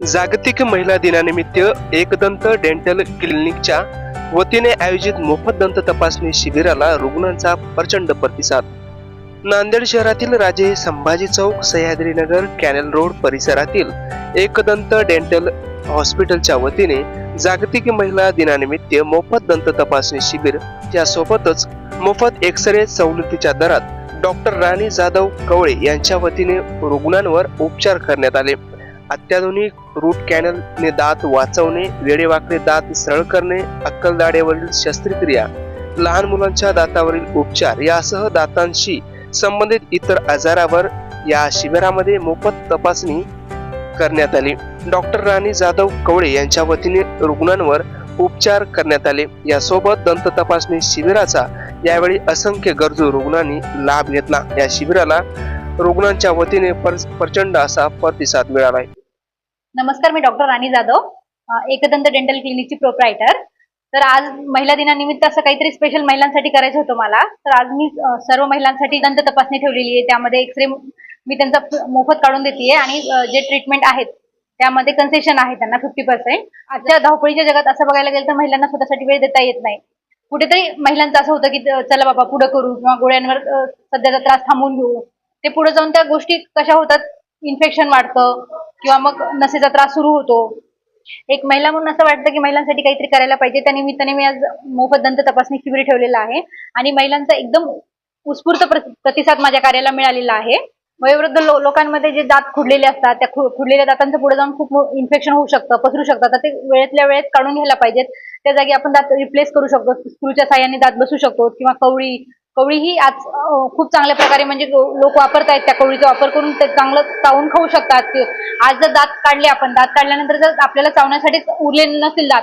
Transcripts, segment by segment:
जागतिक महिला दिनानिमित्त एकदंत डेंटल क्लिनिकच्या वतीने आयोजित मोफत दंत तपासणी शिबिराला रुग्णांचा प्रचंड प्रतिसाद. नांदेड शहरातील राजे संभाजी चौक सह्याद्रीनगर कॅनल रोड परिसरातील एकदंत डेंटल हॉस्पिटलच्या वतीने जागतिक महिला दिनानिमित्त मोफत दंत तपासणी शिबिर यासोबतच मोफत एक्सरे सवलतीच्या दरात डॉक्टर राणी जाधव कवळे यांच्या वतीने रुग्णांवर उपचार करण्यात आले. अत्याधुनिक रूट कॅनलने दात वाचवणे वेडेवाकडे दात सरळ करणे अक्कलदाड्यावरील शस्त्रक्रिया लहान मुलांच्या दातावरील उपचार यासह दातांशी संबंधित इतर आजारावर या शिबिरामध्ये मोफत तपासणी करण्यात आली. डॉक्टर राणी जाधव कवळे यांच्या वतीने रुग्णांवर उपचार करण्यात आले. यासोबत दंत तपासणी शिबिराचा यावेळी असंख्य गरजू रुग्णांनी लाभ घेतला. या शिबिराला रुग्णांच्या वतीने प्रचंड असा प्रतिसाद मिळाला आहे नमस्कार मी डॉक्टर राणी जाधव एकदंत डेंटल क्लिनिकची प्रोप्रायटर तर आज महिला दिनानिमित्त असं काहीतरी स्पेशल महिलांसाठी करायचं होतं मला. तर आज मी सर्व महिलांसाठी दंत तपासणी ठेवलेली आहे. त्यामध्ये एक्सरे मी त्यांचा मोफत काढून देते आणि जे ट्रीटमेंट आहेत त्यामध्ये कन्सेशन आहे त्यांना फिफ्टी पर्सेंट आजच्या धावपळीच्या जगात असं बघायला गेलं तर महिलांना स्वतःसाठी वेळ देता येत नाही. कुठेतरी महिलांचं असं होतं की चला बाबा पुढे करू किंवा गोळ्यांवर सध्याचा त्रास थांबवून घेऊ. ते पुढे जाऊन त्या गोष्टी कशा होतात? इन्फेक्शन वाढतं. किंवा मग नसेचा त्रास सुरू होतो. एक महिला म्हणून असं वाटतं की महिलांसाठी काहीतरी करायला पाहिजे. त्या निमित्ताने मी आज मोफत दंत तपासणी शिबिर ठेवलेलं आहे. आणि महिलांचा एकदम उत्स्फूर्त प्रतिसाद माझ्या कार्याला मिळालेला आहे. वयोवृद्ध लो- लोकांमध्ये जे दात खुडलेले असतात त्या खुडलेल्या दातांचं पुढे जाऊन खूप इन्फेक्शन होऊ शकतं पसरू शकतात तर ते वेळेतल्या वेळेत काढून घ्यायला पाहिजेत. त्या जागी आपण दात रिप्लेस करू शकतो. स्क्रूच्या साह्याने दात बसू शकतो. किंवा कवळी कवळी ही आज खूप चांगल्या प्रकारे म्हणजे लोक वापरतायत त्या कवळीचा वापर करून ते चांगलं चावून खाऊ शकतात. ते- आज जर दात काढले आपण दात काढल्यानंतर जर आपल्याला चावण्यासाठीच उरले नसतील दात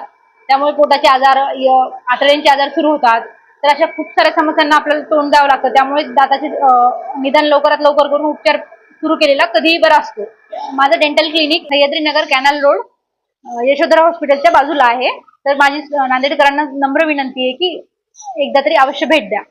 त्यामुळे पोटाचे आजार आतड्यांचे आजार सुरू होतात. तर अशा खूप साऱ्या समस्यांना आपल्याला तोंड द्यावं लागतं. त्यामुळे दाताचे निदान लवकरात लवकर करून उपचार सुरू केलेला कधीही बरा असतो. माझं dental clinic Sahyadri Nagar canal road Yashodhara हॉस्पिटलच्या बाजूला आहे. तर माझी नांदेडकरांना नम्र विनंती आहे की एकदा तरी अवश्य भेट द्या.